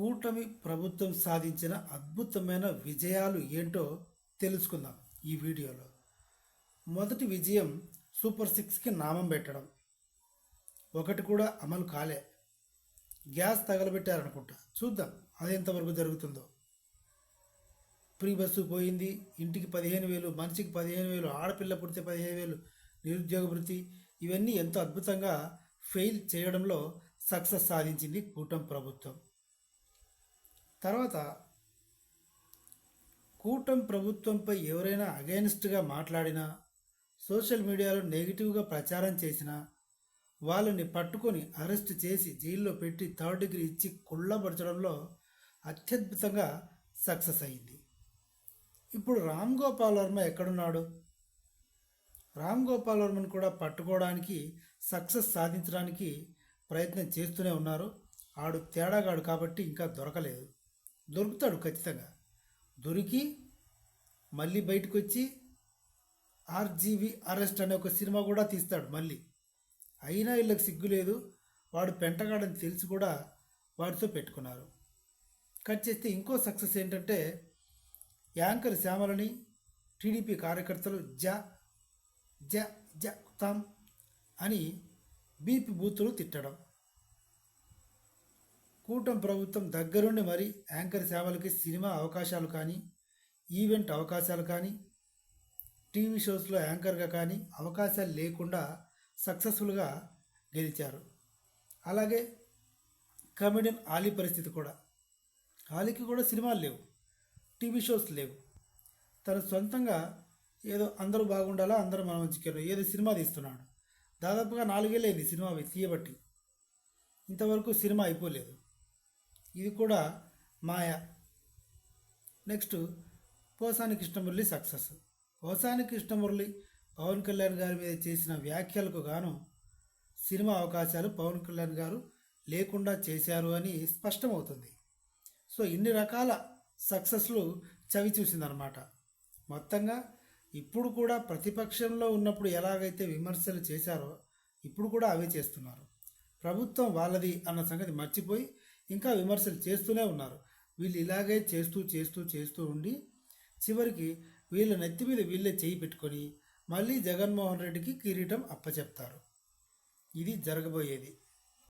కూటమి ప్రభుత్వం సాధించిన అద్భుతమైన విజయాలు ఏంటో తెలుసుకుందాం ఈ వీడియోలో. మొదటి విజయం సూపర్ సిక్స్కి నామం పెట్టడం. ఒకటి కూడా అమలు కాలే. గ్యాస్ తగలబెట్టారనుకుంటా. చూద్దాం అది ఎంతవరకు జరుగుతుందో. ఫ్రీ బస్సు పోయింది. ఇంటికి పదిహేను వేలు మనిషికి పదిహేను వేలు ఆడపిల్ల పుడితే పదిహేను వేలు నిరుద్యోగ వృత్తి ఇవన్నీ ఎంతో అద్భుతంగా ఫెయిల్ చేయడంలో సక్సెస్ సాధించింది కూటమి ప్రభుత్వం. తర్వాత కూటమి ప్రభుత్వంపై ఎవరైనా అగైనిస్ట్గా మాట్లాడినా సోషల్ మీడియాలో నెగిటివ్గా ప్రచారం చేసినా వాళ్ళని పట్టుకొని అరెస్ట్ చేసి జైల్లో పెట్టి థర్డ్ డిగ్రీ ఇచ్చి కుళ్ళపరచడంలో అత్యద్భుతంగా సక్సెస్ అయింది. ఇప్పుడు రామ్ గోపాల్ వర్మ ఎక్కడున్నాడు? రామ్ గోపాల్ వర్మను కూడా పట్టుకోవడానికి సక్సెస్ సాధించడానికి ప్రయత్నం చేస్తూనే ఉన్నారు. ఆడు తేడాగాడు కాబట్టి ఇంకా దొరకలేదు. దొరుకుతాడు ఖచ్చితంగా. దొరికి మళ్ళీ బయటకు వచ్చి ఆర్జీవి అరెస్ట్ అనే ఒక సినిమా కూడా తీస్తాడు మళ్ళీ. అయినా వీళ్ళకి సిగ్గు లేదు. వాడు పెంటగాడని తెలిసి కూడా వాడితో పెట్టుకున్నారు. కట్ చేస్తే ఇంకో సక్సెస్ ఏంటంటే యాంకర్ శ్యామలని టీడీపీ కార్యకర్తలు జ జ జ తామ్ అని బీపీ బూతులు తిట్టడం. కూటమి ప్రభుత్వం దగ్గరుండి మరి యాంకర్ సేవలకి సినిమా అవకాశాలు కానీ ఈవెంట్ అవకాశాలు కానీ టీవీ షోస్లో యాంకర్గా కానీ అవకాశాలు లేకుండా సక్సెస్ఫుల్గా గెలిచారు. అలాగే కమెడియన్ ఆలీ పరిస్థితి కూడా. ఆలీకి కూడా సినిమాలు లేవు. టీవీ షోస్ లేవు. తను సొంతంగా ఏదో అందరూ బాగుండాలా అందరూ మన మంచిగా ఏదో సినిమా తీస్తున్నాడు. దాదాపుగా నాలుగేళ్ళైంది సినిమా తీయబట్టి. ఇంతవరకు సినిమా అయిపోలేదు. ఇది కూడా మాయ. Next Posani Krishna Murali success. Posani Krishna Murali Pawan Kalyan గారి మీద చేసిన వ్యాఖ్యలకు గాను సినిమా అవకాశాలు పవన్ కళ్యాణ్ గారు లేకుండా చేశారు అని స్పష్టమవుతుంది. సో ఇన్ని రకాల సక్సెస్లు చవి చూసిందనమాట మొత్తంగా ఇప్పుడు కూడా ప్రతిపక్షంలో ఉన్నప్పుడు ఎలాగైతే విమర్శలు చేశారో ఇప్పుడు కూడా అవే చేస్తున్నారు. ప్రభుత్వం వాళ్ళది అన్న సంగతి మర్చిపోయి ఇంకా విమర్శలు చేస్తూనే ఉన్నారు. వీళ్ళు ఇలాగే చేస్తూ చేస్తూ చేస్తూ ఉండి చివరికి వీళ్ళ నెత్తి మీద వీళ్ళే చేయి పెట్టుకొని మళ్ళీ జగన్మోహన్ రెడ్డికి కిరీటం అప్పచెప్తారు. ఇది జరగబోయేది.